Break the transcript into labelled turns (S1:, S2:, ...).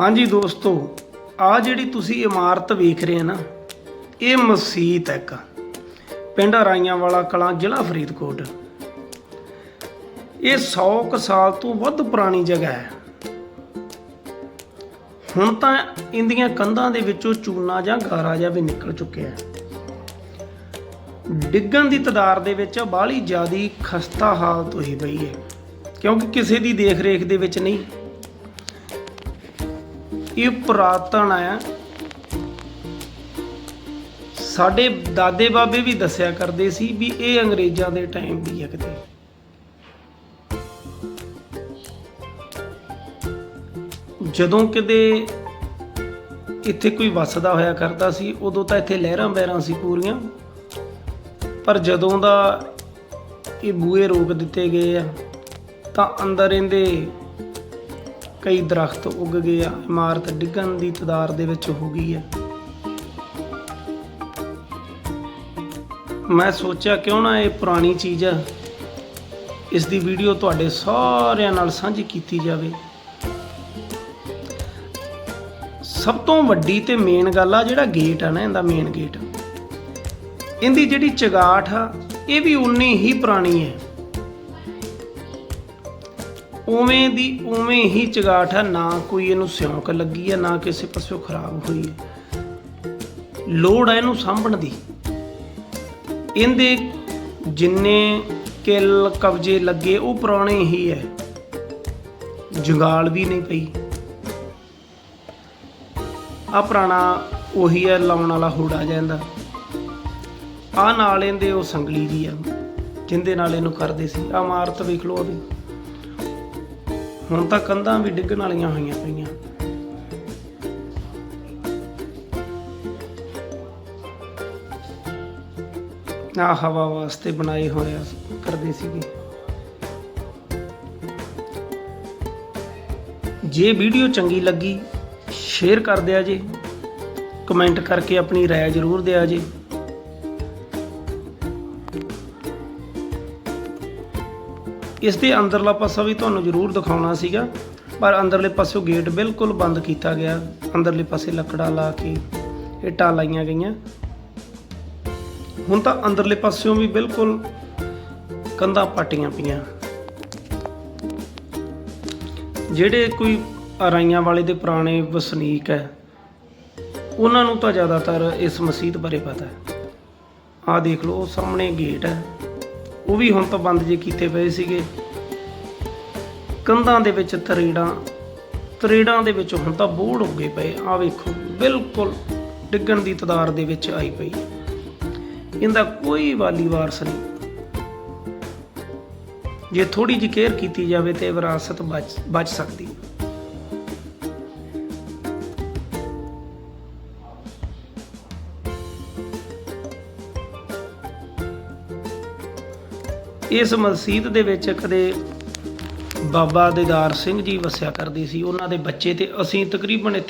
S1: ਹਾਂਜੀ ਦੋਸਤੋ ਆ ਜਿਹੜੀ ਤੁਸੀਂ ਇਮਾਰਤ ਵੇਖ ਰਹੇ ਆ ਨਾ, ਇਹ ਮਸਜਿਦ ਹੈ ਇੱਕ। ਪਿੰਡ ਰਾਈਆਂ ਵਾਲਾ ਕਲਾਂ, ਜ਼ਿਲ੍ਹਾ ਫਰੀਦਕੋਟ। ਇਹ 100 ਕੁ ਸਾਲ ਤੋਂ ਵੱਧ ਪੁਰਾਣੀ ਜਗ੍ਹਾ ਹੈ। ਹੁਣ ਤਾਂ ਇੰਦੀਆਂ ਕੰਧਾਂ ਦੇ ਵਿੱਚੋਂ ਚੂਨਾ ਜਾਂ ਗਾਰਾ ਜਿਹਾ ਵੀ ਨਿਕਲ ਚੁੱਕਿਆ ਹੈ। ਡਿੱਗਣ ਦੀ ਤਦਾਰ ਦੇ ਵਿੱਚ ਬਾਹਲੀ ਜ਼ਿਆਦੀ ਖਸਤਾ ਹਾਲਤ ਹੋਈ ਪਈ ਹੈ। ਕਿਉਂਕਿ ਕਿਸੇ ਦੀ ਦੇਖ ਰੇਖ ਦੇ ਵਿੱਚ ਨਹੀਂ ਇਹ ਪੁਰਾਤਨ ਹੈ ਸਾਡੇ ਦਾਦੇ ਬਾਬੇ ਵੀ ਦੱਸਿਆ ਕਰਦੇ ਸੀ ਵੀ ਇਹ ਅੰਗਰੇਜ਼ਾਂ ਦੇ ਟਾਈਮ ਦੀ ਹੈ ਕਿਤੇ। ਜਦੋਂ ਕਿਤੇ ਇੱਥੇ ਕੋਈ ਵਸਦਾ ਹੋਇਆ ਕਰਦਾ ਸੀ, ਉਦੋਂ ਤਾਂ ਇੱਥੇ ਲਹਿਰਾਂ ਬਹਿਰਾਂ ਸੀ ਪੂਰੀਆਂ। ਪਰ ਜਦੋਂ ਦਾ ਇਹ ਬੂਏ ਰੋਕ ਦਿੱਤੇ ਗਏ ਆ, ਤਾਂ ਅੰਦਰ ਇਹਦੇ ਕਈ ਦਰਖਤ ਉੱਗ ਗਏ ਆ, ਇਮਾਰਤ ਡਿੱਗਣ ਦੀ ਤਦਾਰ ਦੇ ਵਿੱਚ ਹੋ ਗਈ ਹੈ। ਮੈਂ ਸੋਚਿਆ ਕਿਉਂ ਨਾ ਇਹ ਪੁਰਾਣੀ ਚੀਜ਼ ਆ, ਇਸ ਦੀ ਵੀਡੀਓ ਤੁਹਾਡੇ ਸਾਰਿਆਂ ਨਾਲ ਸਾਂਝੀ ਕੀਤੀ ਜਾਵੇ। ਸਭ ਤੋਂ ਵੱਡੀ ਤੇ ਮੇਨ ਗੱਲ ਆ, ਜਿਹੜਾ ਗੇਟ ਆ ਨਾ, ਇਹਦਾ ਮੇਨ ਗੇਟ ਇਹਦੀ ਜਿਹੜੀ ਚਗਾਠ ਆ, ਇਹ ਵੀ ਉਨੀ ਹੀ ਪੁਰਾਣੀ ਹੈ। ਉਵੇਂ ਦੀ ਉਵੇਂ ਹੀ ਚਗਾਠ ਆ, ਨਾ ਕੋਈ ਇਹਨੂੰ ਸਿਉਂਕ ਲੱਗੀ ਹੈ ਨਾ ਕਿਸੇ ਪਾਸਿਓਂ ਖਰਾਬ ਹੋਈ। ਹੈ ਲੋੜ ਹੈ ਇਹਨੂੰ ਸਾਂਭਣ ਦੀ। ਇਹਦੇ ਜਿੰਨੇ ਕਿੱਲ ਕਬਜੇ ਲੱਗੇ, ਉਹ ਪੁਰਾਣੇ ਹੀ ਹੈ ਜੰਗਾਲ ਵੀ ਨਹੀਂ ਪਈ। ਆ ਪੁਰਾਣਾ ਉਹੀ ਹੈ ਲਾਉਣ ਵਾਲਾ ਹੋੜਾ ਜਾਂਦਾ ਆ ਨਾਲ ਇਹਦੇ ਉਹ ਸੰਗਲੀ ਜੀ ਆ, ਜਿੰਦੇ ਨਾਲ ਇਹਨੂੰ ਕਰਦੇ ਸੀ। ਆ ਮਾਰਤ ਵੇਖ ਲਓ ਉਹਦੇ ਹੁਣ ਤਾਂ ਕੰਧਾਂ ਵੀ ਡਿੱਗਣ ਵਾਲੀਆਂ ਹੋਈਆਂ ਪਈਆਂ। ਆ ਹਵਾ ਵਾਸਤੇ ਬਣਾਏ ਹੋਏ ਕਰਦੇ ਸੀਗੇ। ਜੇ ਵੀਡੀਓ ਚੰਗੀ ਲੱਗੀ, ਸ਼ੇਅਰ ਕਰ ਦਿਆ ਜੇ, ਕਮੈਂਟ ਕਰਕੇ ਆਪਣੀ ਰਾਏ ਜ਼ਰੂਰ ਦਿਆ ਜੇ। ਇਸ ਦੇ ਅੰਦਰਲਾ ਪਾਸਾ ਵੀ ਤੁਹਾਨੂੰ ਜ਼ਰੂਰ ਦਿਖਾਉਣਾ ਸੀਗਾ, ਪਰ ਅੰਦਰਲੇ ਪਾਸਿਓਂ ਗੇਟ ਬਿਲਕੁਲ ਬੰਦ ਕੀਤਾ ਗਿਆ। ਅੰਦਰਲੇ ਪਾਸੇ ਲੱਕੜਾਂ ਲਾ ਕੇ ਇੱਟਾਂ ਲਾਈਆਂ ਗਈਆਂ। ਹੁਣ ਤਾਂ ਅੰਦਰਲੇ ਪਾਸਿਓਂ ਵੀ ਬਿਲਕੁਲ ਕੰਧਾਂ ਪਾਟੀਆਂ ਪਈਆਂ। ਜਿਹੜੇ ਕੋਈ ਅਰਾਈਆਂ ਵਾਲੇ ਦੇ ਪੁਰਾਣੇ ਵਸਨੀਕ ਹੈ, ਉਹਨਾਂ ਨੂੰ ਤਾਂ ਜ਼ਿਆਦਾਤਰ ਇਸ ਮਸਜਿਦ ਬਾਰੇ ਪਤਾ ਹੈ। ਆਹ ਦੇਖ ਲਓ, ਉਹ ਸਾਹਮਣੇ ਗੇਟ ਹੈ। ਉਹ ਵੀ ਹੁਣ ਤਾਂ ਬੰਦ ਜੇ ਕੀਤੇ ਪਏ ਸੀਗੇ। ਕੰਧਾਂ ਦੇ ਵਿੱਚ ਤਰੇੜਾਂ ਤਰੇੜਾਂ ਦੇ ਵਿੱਚ ਹੁਣ ਤਾਂ ਬੋੜ ਹੋ ਗਏ ਪਏ। ਆ ਵੇਖੋ, ਬਿਲਕੁਲ ਡਿੱਗਣ ਦੀ ਤਦਾਰ ਦੇ ਵਿੱਚ ਆਈ ਪਈ ਇਹਦਾ ਕੋਈ ਵਾਲੀ ਵਾਰਸ ਨਹੀਂ। ਜੇ ਥੋੜੀ ਜਿਹੀ ਕੇਅਰ ਕੀਤੀ ਜਾਵੇ ਤੇ ਵਿਰਾਸਤ ਬਚ ਬਚ ਸਕਦੀ ਹੈ। ਇਸ ਮਸਜਿਦ ਦੇ ਵਿੱਚ ਕਦੇ ਬਾਬਾ ਦੀਦਾਰ ਸਿੰਘ ਜੀ ਵਸਿਆ ਕਰਦੇ ਸੀ, ਉਹਨਾਂ ਦੇ ਬੱਚੇ ਤੇ ਅਸੀਂ ਤਕਰੀਬਨ ਇੱਥੇ